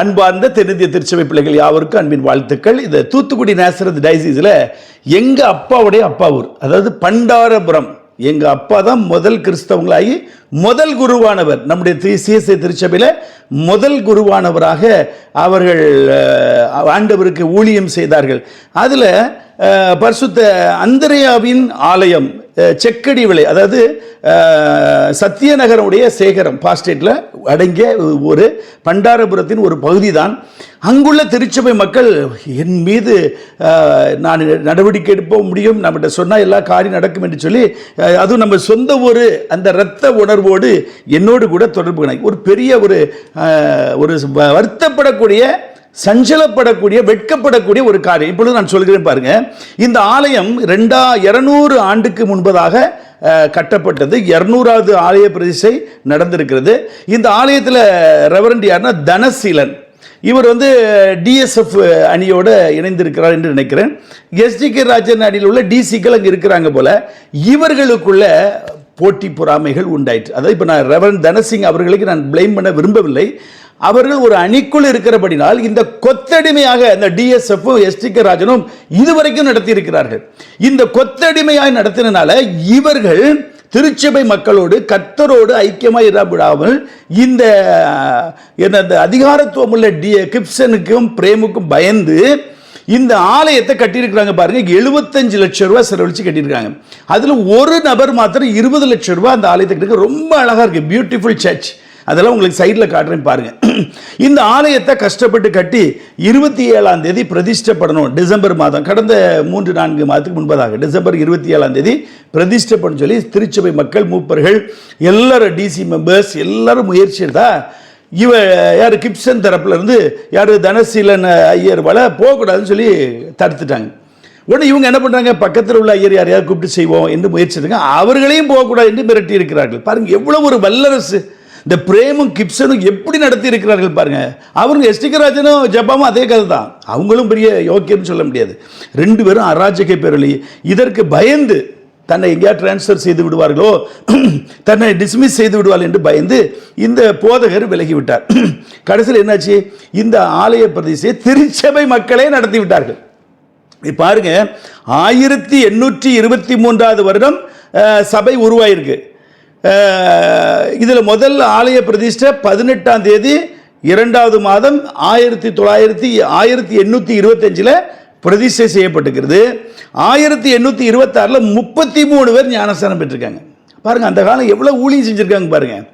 அன்பார்ந்த தென்னிந்திய திருச்சபை பிள்ளைகள் யாவருக்கும் அன்பின் வாழ்த்துக்கள். இந்த தூத்துக்குடி நேசரத் டைசிஸில் எங்கள் அப்பாவுடைய அப்பா ஊர் அதாவது பண்டாரபுரம். எங்கள் அப்பா தான் முதல் கிறிஸ்தவங்களாகி முதல் குருவானவர். நம்முடைய திரு சிஎஸ்ஐ திருச்சபையில் முதல் குருவானவராக அவர்கள் ஆண்டவருக்கு ஊழியம் செய்தார்கள். அதில் பரிசுத்த அந்தரையாவின் ஆலயம் செக்கடி விலை அதாவது சத்தியநகரமுடைய சேகரம் பாஸ்டேட்டில் அடங்கிய ஒரு பண்டாரபுரத்தின் ஒரு பகுதி தான் அங்குள்ள திருச்சபை மக்கள் என் மீது நான் நடவடிக்கை எடுக்க முடியும் நம்மகிட்ட சொன்னால் எல்லா காரியம் நடக்கும் என்று சொல்லி அதுவும் நம்ம சொந்த ஒரு அந்த இரத்த உணர்வோடு என்னோடு கூட தொடர்பு ஒரு பெரிய ஒரு ஒரு வருத்தப்படக்கூடிய சஞ்சலப்படக்கூடிய வெட்கப்படக்கூடிய ஒரு காரியம். இப்பொழுது நான் சொல்கிறேன் பாருங்க. இந்த ஆலயம் ரெண்டா இருநூறு ஆண்டுக்கு முன்பதாக கட்டப்பட்டது. இரநூறாவது ஆலய பிரதிஷ்டை நடந்திருக்கிறது. இந்த ஆலயத்தில் ரெவரண்ட் யாருன்னா தனசீலன். இவர் வந்து டிஎஸ்எஃப் அணியோடு இணைந்திருக்கிறார் என்று நினைக்கிறேன். எஸ்டிகே ராஜன் அணியில் உள்ள டிசிக்கள் அங்கே இருக்கிறாங்க போல இவர்களுக்குள்ள போட்டி பொறாமைகள் உண்டாயிற்று. அதாவது இப்போ நான் ரெவரன் தனசிங் அவர்களுக்கு நான் ப்ளைம் பண்ண விரும்பவில்லை. அவர்கள் ஒரு அணிக்குள் இருக்கிறபடினால் இந்த கொத்தடிமையாக இந்த டிஎஸ்எஃப் எஸ்டிகே ராஜனும் இதுவரைக்கும் நடத்தி இருக்கிறார்கள் இந்த கொத்தடிமையாய் நடத்தினால இவர்கள் திருச்சபை மக்களோடு கத்தரோடு ஐக்கியமாக இராவிடாமல் இந்த என்ன அதிகாரத்துவம் உள்ள டி கிப்சனுக்கும் பிரேமுக்கும் பயந்து இந்த ஆலயத்தை கட்டியிருக்கிறாங்க பாருங்க. எழுபத்தஞ்சு லட்சம் ரூபா செலவழிச்சு கட்டியிருக்காங்க அதில் ஒரு நபர் மாத்திரம் இருபது லட்சம் ரூபா அந்த ஆலயத்தை கட்டிருக்க ரொம்ப அழகாக இருக்குது பியூட்டிஃபுல் சர்ச் அதெல்லாம் உங்களுக்கு சைடில் காட்டுறேன் பாருங்கள் இந்த ஆலயத்தை கஷ்டப்பட்டு கட்டி இருபத்தி ஏழாம் தேதி பிரதிஷ்டப்படணும். டிசம்பர் மாதம் கடந்த மூன்று நான்கு மாதத்துக்கு முன்பதாக டிசம்பர் இருபத்தி ஏழாம் தேதி பிரதிஷ்டப்படணும் சொல்லி திருச்சபை மக்கள் மூப்பர்கள் எல்லாரும் டிசி மெம்பர்ஸ் எல்லாரும் முயற்சி எடுத்தா இவ யார் கிப்சன் தரப்புலேருந்து யார் தனசீலன் ஐயர் வள போகக்கூடாதுன்னு சொல்லி தடுத்துட்டாங்க. உடனே இவங்க என்ன பண்ணுறாங்க பக்கத்தில் உள்ள ஐயர் யாரையாவது கூப்பிட்டு செய்வோம் என்று முயற்சி இருக்காங்க அவர்களையும் போகக்கூடாது என்று மிரட்டி இருக்கிறார்கள். பாருங்கள் எவ்வளோ ஒரு வல்லரசு. இந்த பிரேமும் கிப்சனும் எப்படி நடத்தி இருக்கிறார்கள் பாருங்க. அவருங்க எஸ்டிகராஜனும் ஜப்பாவும் அதே கதை தான் அவங்களும் பெரிய யோக்கியம்னு சொல்ல முடியாது. ரெண்டு பேரும் அராஜக பேரொழி. இதற்கு பயந்து தன்னை எங்கேயா டிரான்ஸ்ஃபர் செய்து விடுவார்களோ தன்னை டிஸ்மிஸ் செய்து விடுவார்கள் என்று பயந்து இந்த போதகர் விலகி விட்டார். கடைசியில் என்னாச்சு? இந்த ஆலய பிரதேசத்தை திருச்சபை மக்களே நடத்தி விட்டார்கள். பாருங்க ஆயிரத்தி எண்ணூற்றி இருபத்தி மூன்றாவது வருடம் சபை உருவாயிருக்கு. இதில் முதல் ஆலய பிரதிஷ்டை பதினெட்டாம் தேதி இரண்டாவது மாதம் ஆயிரத்தி தொள்ளாயிரத்தி ஆயிரத்தி எண்ணூற்றி இருபத்தஞ்சில் பிரதிஷ்டை செய்யப்பட்டுக்கிறது ஆயிரத்தி எண்ணூற்றி இருபத்தாறில் முப்பத்தி மூணு பேர் ஞானஸ்தானம் பெற்றிருக்காங்க. பாருங்க அந்த காலம் எவ்வளோ ஊழியம் செஞ்சுருக்காங்க பாருங்கள்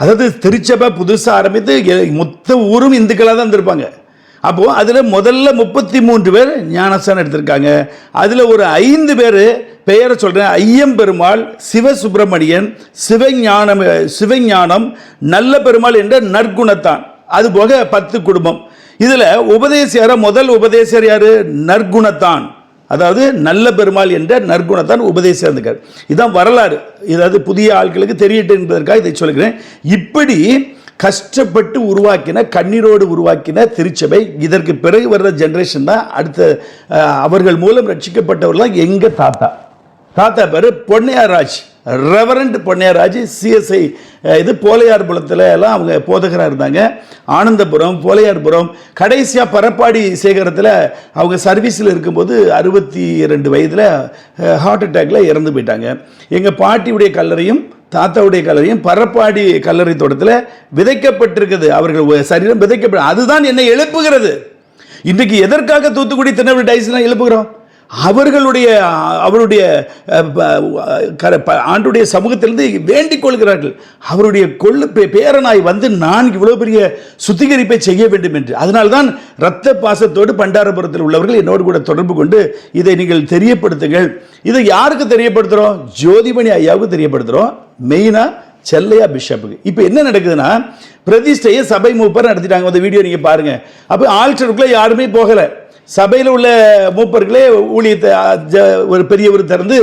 அதாவது திருச்சபை புதுசாக ஆரம்பித்து மொத்த ஊரும் இந்துக்களாக தான் இருந்திருப்பாங்க. அப்போது அதில் முதல்ல முப்பத்தி மூன்று பேர் ஞானஸ்தானம் எடுத்திருக்காங்க. அதில் ஒரு ஐந்து பேர் பெயரை சொல்கிறேன் ஐயம்பெருமாள் சிவசுப்பிரமணியன் சிவஞானம் சிவஞானம் நல்ல பெருமாள் என்ற நற்குணத்தான். அதுபோக பத்து குடும்பம். இதில் உபதேசியார முதல் உபதேசர் யார்? நற்குணத்தான். அதாவது நல்ல பெருமாள் என்ற நற்குணத்தான் உபதேசம் இருந்திருக்கார் இதுதான் வரலாறு. இதாவது புதிய ஆட்களுக்கு தெரியட்டு என்பதற்காக இதை சொல்கிறேன். இப்படி கஷ்டப்பட்டு உருவாக்கின கண்ணீரோடு உருவாக்கின திருச்சபை. இதற்கு பிறகு வர்ற ஜென்ரேஷன் தான் அடுத்த அவர்கள் மூலம் ரட்சிக்கப்பட்டவர்களாம் எங்கள் தாத்தா. தாத்தா பேர் பொன்னையாராஜ். ரெவரண்ட் பொன்னையாராஜ் சிஎஸ்ஐ இது போலையார்புரத்தில் எல்லாம் அவங்க போதகராக இருந்தாங்க. ஆனந்தபுரம் போலையார்புரம் கடைசியாக பரப்பாடி சேகரத்தில் அவங்க சர்வீஸில் இருக்கும்போது அறுபத்தி ரெண்டு வயதில் ஹார்ட் அட்டாக்ல இறந்து போயிட்டாங்க. எங்கள் பாட்டியுடைய கல்லறையும் தாத்தாவுடைய கல்லறையும் பரப்பாடி கல்லறை தோட்டத்தில் விதைக்கப்பட்டிருக்குது. அவர்கள் சரீரம் விதைக்கப்பட அதுதான் என்னை எழுப்புகிறது. இன்றைக்கு எதற்காக தூத்துக்குடி திருநெல்வேலி டைஸ்லாம் எழுப்புகிறோம்? அவர்களுடைய அவருடைய ஆண்டுடைய சமூகத்திலிருந்து வேண்டிக் கொள்கிறார்கள். அவருடைய கொள்ளு பேரனாய் வந்து நான் இவ்வளோ பெரிய சுத்திகரிப்பை செய்ய வேண்டும் என்று. அதனால்தான் இரத்த பாசத்தோடு பண்டாரபுரத்தில் உள்ளவர்கள் என்னோடு கூட தொடர்பு கொண்டு இதை நீங்கள் தெரியப்படுத்துங்கள். இதை யாருக்கு தெரியப்படுத்துகிறோம் ஜோதிமணி ஐயாவுக்கு தெரியப்படுத்துகிறோம் மெயினாக செல்லையா பிஷப்புக்கு. இப்போ என்ன நடக்குதுன்னா பிரதிஷ்டையை சபை மூப்பர் நடத்திட்டாங்க. அந்த வீடியோ நீங்கள் பாருங்கள் அப்போ ஆல்டருக்குள்ளே யாருமே போகலை. சபையில் உள்ள மூப்பர்களே ஊழியத்தை ஒரு பெரியவர் திறந்து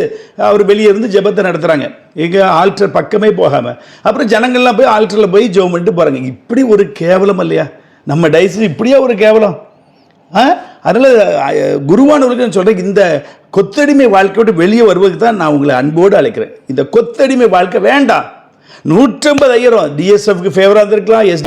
அவர் வெளியே இருந்து ஜெபத்தை நடத்துகிறாங்க எங்கே ஆல்டர் பக்கமே போகாமல் அப்புறம் ஜனங்கள்லாம் போய் ஆல்டரில் போய் ஜெபம் பண்ணிட்டு போகிறாங்க இப்படி ஒரு கேவலம் இல்லையா? நம்ம டைஸில் இப்படியா ஒரு கேவலம்? ஆ? அதனால் குருவானவர்களுக்கு நான் சொல்கிறேன் இந்த கொத்தடிமை வாழ்க்கையோடு வெளியே வருவதுக்கு தான் நான் உங்களை அன்போடு அழைக்கிறேன். இந்த கொத்தடிமை வாழ்க்கை வேண்டாம். நூற்றம்பது ஐயரம் டிஎஸ்எஃப்க்கு ஃபேவராக இருந்திருக்கலாம் எஸ்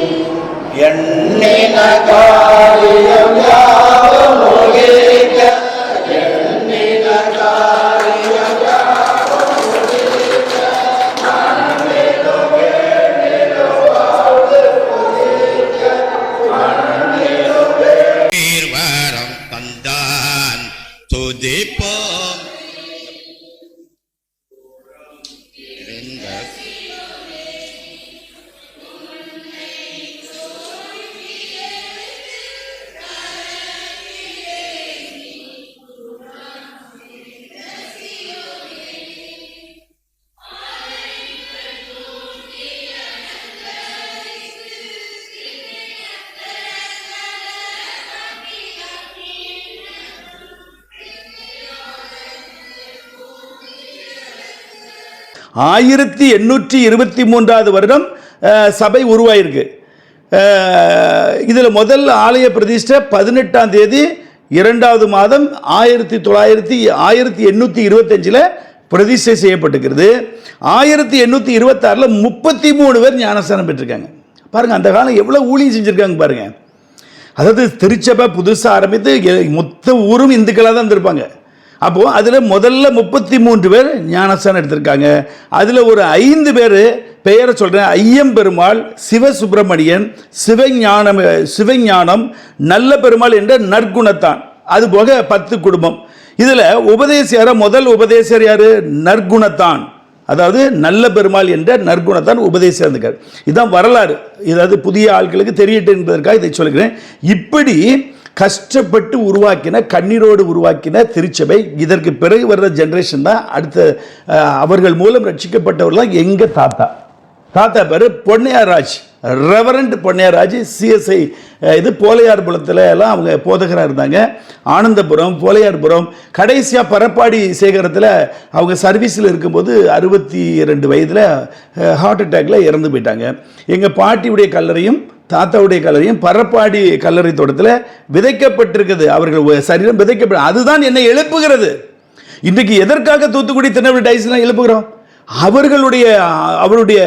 ஆயிரத்தி எண்ணூற்றி இருபத்தி மூன்றாவது வருடம் சபை உருவாயிருக்கு. இதில் முதல் ஆலய பிரதிஷ்டை பதினெட்டாம் தேதி இரண்டாவது மாதம் ஆயிரத்தி தொள்ளாயிரத்தி ஆயிரத்தி எண்ணூற்றி இருபத்தஞ்சில் பிரதிஷ்டை செய்யப்பட்டுக்கிறது ஆயிரத்தி எண்ணூற்றி இருபத்தாறில் முப்பத்தி மூணு பேர் ஞானஸ்தானம் பெற்றிருக்காங்க. பாருங்கள் அந்த காலம் எவ்வளோ ஊழியம் செஞ்சுருக்காங்க பாருங்கள் அதாவது திருச்சபை புதுசாக ஆரம்பித்து மொத்த ஊரும் இந்துக்களாக தான் இருந்திருப்பாங்க. அப்போது அதில் முதல்ல முப்பத்தி மூன்று பேர் ஞானஸ்தானம் எடுத்திருக்காங்க. அதில் ஒரு ஐந்து பேர் பெயரை சொல்கிறேன் ஐயம்பெருமாள் சிவசுப்பிரமணியன் சிவஞானம் சிவஞானம் நல்ல பெருமாள் என்ற நற்குணத்தான். அது போக பத்து குடும்பம். இதில் உபதேசியார முதல் உபதேசர் யார்? நற்குணத்தான். அதாவது நல்ல பெருமாள் என்ற நற்குணத்தான் உபதேசம் இருந்திருக்கார். இதுதான் வரலாறு. இதாவது புதிய ஆட்களுக்கு தெரியட்டு என்பதற்காக இதை சொல்கிறேன். இப்படி கஷ்டப்பட்டு உருவாக்கின கண்ணீரோடு உருவாக்கின திருச்சபை. இதற்கு பிறகு வர்ற ஜென்ரேஷன் தான் அடுத்த அவர்கள் மூலம் ரட்சிக்கப்பட்டவர்கள்லாம் எங்கள் தாத்தா. தாத்தா பேர் பொன்னையாராஜ். ரெவரண்ட் பொன்னையாராஜ் சிஎஸ்ஐ இது போலையார்புரத்தில் எல்லாம் அவங்க போதகராக இருந்தாங்க. ஆனந்தபுரம் போலையார்புரம் கடைசியாக பரப்பாடி சேகரத்தில் அவங்க சர்வீஸில் இருக்கும்போது அறுபத்தி ரெண்டு வயதில் ஹார்ட் அட்டாக்ல இறந்து போயிட்டாங்க. எங்கள் பாட்டியுடைய கல்லறையும் தாத்தாவுடைய கல்லறையும் பரப்பாடி கல்லறை தோட்டத்தில் விதைக்கப்பட்டிருக்குது. அவர்கள் சரீரம் விதைக்கப்பட்டு அதுதான் என்னை எழுப்புகிறது. இன்றைக்கு எதற்காக தூத்துக்குடி திருநெல்வேலி டைஸ்லாம் எழுப்புகிறோம்? அவர்களுடைய அவருடைய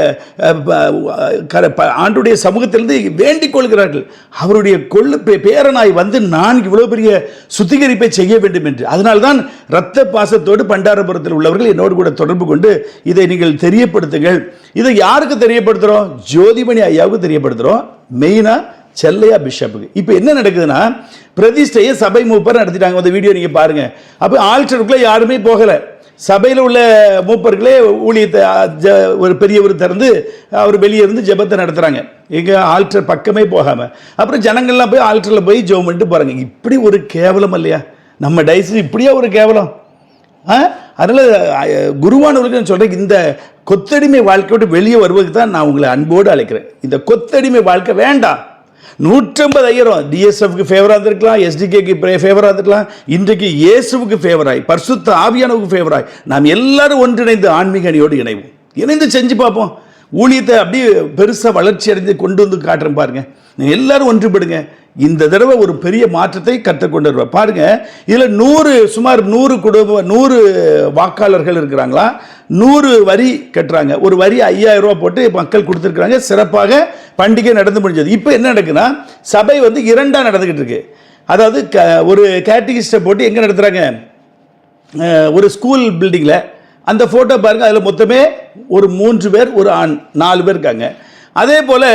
ஆண்டுடைய சமூகத்திலிருந்து வேண்டிக் கொள்கிறார்கள். அவருடைய கொள்ளு பேரனாய் வந்து நான் இவ்வளோ பெரிய சுத்திகரிப்பை செய்ய வேண்டும் என்று. அதனால்தான் இரத்த பாசத்தோடு பண்டாரபுரத்தில் உள்ளவர்கள் என்னோடு கூட தொடர்பு கொண்டு இதை நீங்கள் தெரியப்படுத்துங்கள். இதை யாருக்கு தெரியப்படுத்துகிறோம் ஜோதிமணி ஐயாவுக்கு தெரியப்படுத்துகிறோம் மெயினாக செல்லையா பிஷப்புக்கு. இப்போ என்ன நடக்குதுன்னா பிரதிஷ்டையை சபை மூப்பர் நடத்திட்டாங்க. அந்த வீடியோ நீங்கள் பாருங்கள் அப்போ ஆல்டருக்குள்ளே யாருமே போகலை. சபையில் உள்ள மூப்பர்களே ஊழியத்தை ஒரு பெரியவர் திறந்து அவர் வெளியே இருந்து ஜெபத்தை நடத்துகிறாங்க எங்கே ஆல்டர் பக்கமே போகாமல் அப்புறம் ஜனங்கள்லாம் போய் ஆல்டரில் போய் ஜெபம் பண்ணிட்டு போகிறாங்க இப்படி ஒரு கேவலம் இல்லையா? நம்ம டைஸ் இப்படியா ஒரு கேவலம்? ஆ? அதனால் குருவானவர்களுக்கு நான் சொல்கிறேன் இந்த கொத்தடிமை வாழ்க்கையோட வெளியே வருவதுக்கு தான் நான் உங்களை அன்போடு அழைக்கிறேன். இந்த கொத்தடிமை வாழ்க்கை வேண்டாம். நூற்றம்பது ஐயரம் டிஎஸ்எஃப்க்கு ஃபேவராக இருந்திருக்கலாம் எஸ்டிகேக்கு ஃபேவராக இருந்திருக்கலாம் இன்றைக்கு இயேசுவுக்கு ஃபேவராய் பர்சுத்த ஆவியானவுக்கு ஃபேவராய் நாம் எல்லாரும் ஒன்றிணைந்து ஆன்மீக அணியோடு இணைவோம். இணைந்து செஞ்சு பார்ப்போம். ஊழியத்தை அப்படியே பெருசாக வளர்ச்சி அடைந்து கொண்டு வந்து காட்டுறேன் பாருங்க. நீங்கள் எல்லாரும் ஒன்றுபடுங்க. இந்த தடவை ஒரு பெரிய மாற்றத்தை கற்றுக்கொண்டு வருவார். பாருங்க இதில் நூறு சுமார் நூறு குடும்ப நூறு வாக்காளர்கள் இருக்கிறாங்களா? நூறு வரி கட்டுறாங்க. ஒரு வரி ஐயாயிரம் ரூபா போட்டு மக்கள் கொடுத்துருக்குறாங்க. சிறப்பாக பண்டிகை நடந்து முடிஞ்சது. இப்போ என்ன நடக்குன்னா சபை வந்து இரண்டாக நடந்துக்கிட்டு இருக்கு. அதாவது க ஒரு கேட்டகிஸ்ட்டை போட்டு எங்கே நடத்துகிறாங்க ஒரு ஸ்கூல் பில்டிங்கில் அந்த ஃபோட்டோ பாருங்கள் அதில் மொத்தமே ஒரு மூன்று பேர் ஒரு ஆண் நாலு பேர் இருக்காங்க. அதே போல்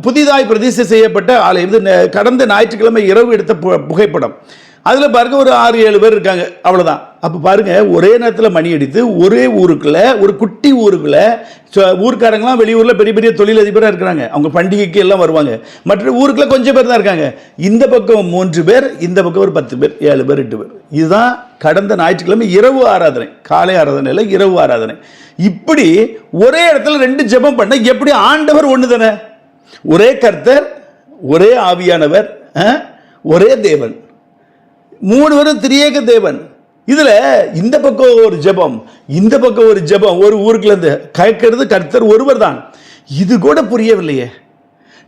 புதிதாய் பிரதிஷ்டை செய்யப்பட்ட ஆலயம் இது ந- கடந்த ஞாயிற்றுக்கிழமை இரவு எடுத்த பு- புகைப்படம். அதில் பாருங்க ஒரு ஆறு ஏழு பேர் இருக்காங்க. அவ்வளோதான் அப்போ பாருங்க ஒரே நேரத்தில் மணி அடித்து ஒரே ஊருக்குள்ளே ஒரு குட்டி ஊருக்குள்ளே சொ- ஊர்க்காரங்களாம் வெளியூரில் பெரிய பெரிய தொழிலதிபராக இருக்கிறாங்க. அவங்க பண்டிகைக்கு எல்லாம் வருவாங்க. மற்ற ஊருக்குள்ளே கொஞ்சம் பேர் தான் இருக்காங்க. இந்த பக்கம் மூன்று பேர் இந்த பக்கம் ஒரு பத்து பேர் ஏழு பேர் எட்டு பேர். இதுதான் கடந்த ஞாயிற்றுக்கிழமை இரவு ஆராதனை. காலை ஆராதனை இல்லை இரவு ஆராதனை. இப்படி ஒரே இடத்துல ரெண்டு ஜெபம் பண்ண எப்படி ஆண்டவர் ஒன்று தானே ஒரே கர்த்தர் ஒரே ஆவியானவர் ஆ? ஒரே தேவன். மூணு பேரும் திரியேக தேவன். இதுல இந்த பக்கம் ஒரு ஜெபம் இந்த பக்கம் ஒரு ஜெபம் ஒரு ஊருக்குள்ள இருந்து கேட்கறது கர்த்தர் ஒருவர் தான் இது கூட புரியவில்லையே.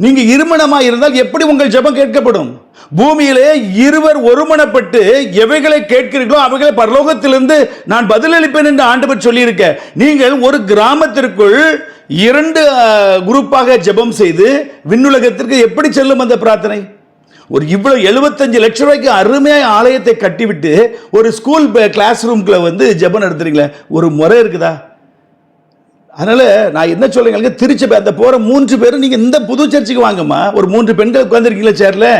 நீங்க இருமணமா இருந்தால் எப்படி உங்கள் ஜெபம் கேட்கப்படும்? பூமியிலே இருவர் ஒருமணப்பட்டு எவைகளை கேட்கிறீர்களோ அவைகளை பரலோகத்திலிருந்து நான் பதிலளிப்பேன் என்று ஆண்டவர் சொல்லியிருக்க. நீங்கள் ஒரு கிராமத்திற்குள் இரண்டு குரூப்பாக ஜெபம் செய்து விண்ணுலகத்திற்கு எப்படி செல்லும் அந்த பிரார்த்தனை? ஒரு இவ்வளோ எழுபத்தஞ்சு லட்சம் ரூபாய்க்கு அருமையாக ஆலயத்தை கட்டிவிட்டு ஒரு ஸ்கூல் கிளாஸ் ரூம்குள்ள வந்து ஜெபம் நடத்துறீங்களே ஒரு முறை இருக்குதா? அதனால் நான் என்ன சொல்லுங்க திருச்சி அந்த போகிற மூன்று பேரும் நீங்கள் இந்த புது சர்ச்சுக்கு வாங்கம்மா. ஒரு மூன்று பெண்கள் உட்காந்துருக்கீங்களா சேரில்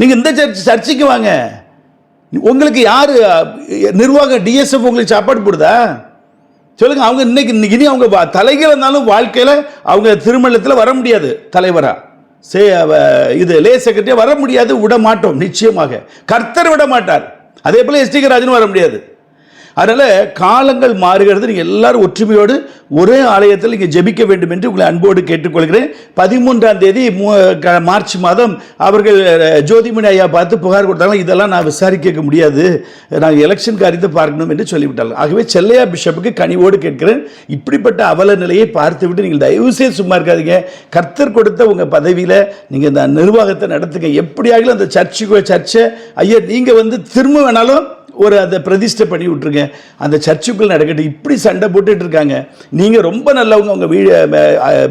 நீங்கள் இந்த சர்ச் சர்ச்சுக்கு வாங்க. உங்களுக்கு யார் நிர்வாகம் டிஎஸ்எஃப் உங்களுக்கு சாப்பாடு போடுதா? சொல்லுங்க அவங்க இன்னைக்கு இன்னைக்கு இனி அவங்க தலைகள் இருந்தாலும் வாழ்க்கையில் அவங்க திருமணத்தில் வர முடியாது தலைவராக சே இது லே செக்ரட்டரியாக வர முடியாது விட மாட்டோம் நிச்சயமாக. கர்த்தர் விட மாட்டார். அதே போல் எஸ்டிகராஜனும் ராஜனும் வர முடியாது. அதனால் காலங்கள் மாறுகிறது. நீங்கள் எல்லாரும் ஒற்றுமையோடு ஒரே ஆலயத்தில் இங்கே ஜெபிக்க வேண்டும் என்று உங்களை அன்போடு கேட்டுக்கொள்கிறேன். பதிமூன்றாம் தேதி மூ- க- மார்ச் மாதம் அவர்கள் ஜோதிமணி ஐயா பார்த்து புகார் கொடுத்தாங்க. இதெல்லாம் நான் விசாரிக்க முடியாது. நாங்கள் எலெக்ஷன் காரியத்தை பார்க்கணும் என்று சொல்லிவிட்டாங்க ஆகவே செல்லையா பிஷப்புக்கு கனிவோடு கேட்கிறேன். இப்படிப்பட்ட அவல நிலையை பார்த்துவிட்டு நீங்கள் தயவு சும்மா இருக்காதீங்க. கர்த்தர் கொடுத்த உங்கள் பதவியில் நீங்கள் இந்த நிர்வாகத்தை நடத்துங்க. எப்படியாகிலும் அந்த சர்ச்சுக்கு சர்ச்சை ஐயா நீங்கள் வந்து திரும்ப வேணாலும் ஒரு அதை பிரதிஷ்டை பண்ணி விட்ருங்க அந்த சர்ச்சுக்குள் நடக்கட்டும். இப்படி சண்டை போட்டுட்டு இருக்காங்க. நீங்கள் ரொம்ப நல்லவங்க. உங்கள் வீ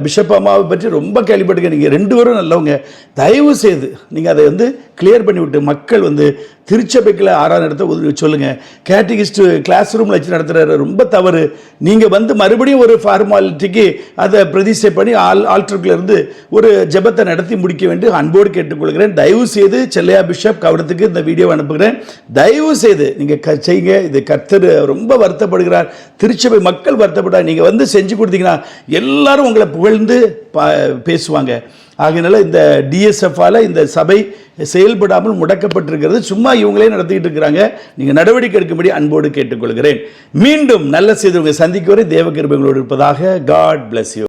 பிஷப் அம்மாவை பற்றி ரொம்ப கேள்விப்பட்டுங்க நீங்கள் ரெண்டு பேரும் நல்லவங்க. தயவு செய்து நீங்கள் அதை வந்து கிளியர் பண்ணி விட்டு மக்கள் வந்து திருச்சபைக்கில் ஆறாம் இடத்த சொல்லுங்கள் கேட்டகிஸ்ட் கிளாஸ் ரூமில் வச்சு நடத்துகிற ரொம்ப தவறு. நீங்கள் வந்து மறுபடியும் ஒரு ஃபார்மாலிட்டிக்கு அதை பிரதிஷ்டை பண்ணி ஆல் ஆல்ட்ருக்குள்ளேருந்து ஒரு ஜெபத்தை நடத்தி முடிக்க வேண்டும் அன்போடு கேட்டுக்கொள்கிறேன். தயவு செய்து செல்லையா பிஷப் கவனத்துக்கு இந்த வீடியோ அனுப்புகிறேன். தயவு செய்து நீங்கள் க செய்யுங்க. இது கர்த்தர் ரொம்ப வருத்தப்படுகிறார். திருச்சபை மக்கள் வருத்தப்படுறார் நீங்கள் வந்து செஞ்சு கொடுத்தீங்கன்னா எல்லாரும் உங்களை புகழ்ந்து பா- பேசுவாங்க. ஆகையினால இந்த டிஎஸ்எஃப்பால் இந்த சபை செயல்படாமல் முடக்கப்பட்டிருக்கிறது. சும்மா இவங்களே நடத்திக்கிட்டு இருக்கிறாங்க. நீங்கள் நடவடிக்கை எடுக்கும்படி அன்போடு கேட்டுக்கொள்கிறேன். மீண்டும் நல்ல செய்தி உங்களை சந்திக்க வரை தேவ இருப்பதாக காட் பிளஸ் யூ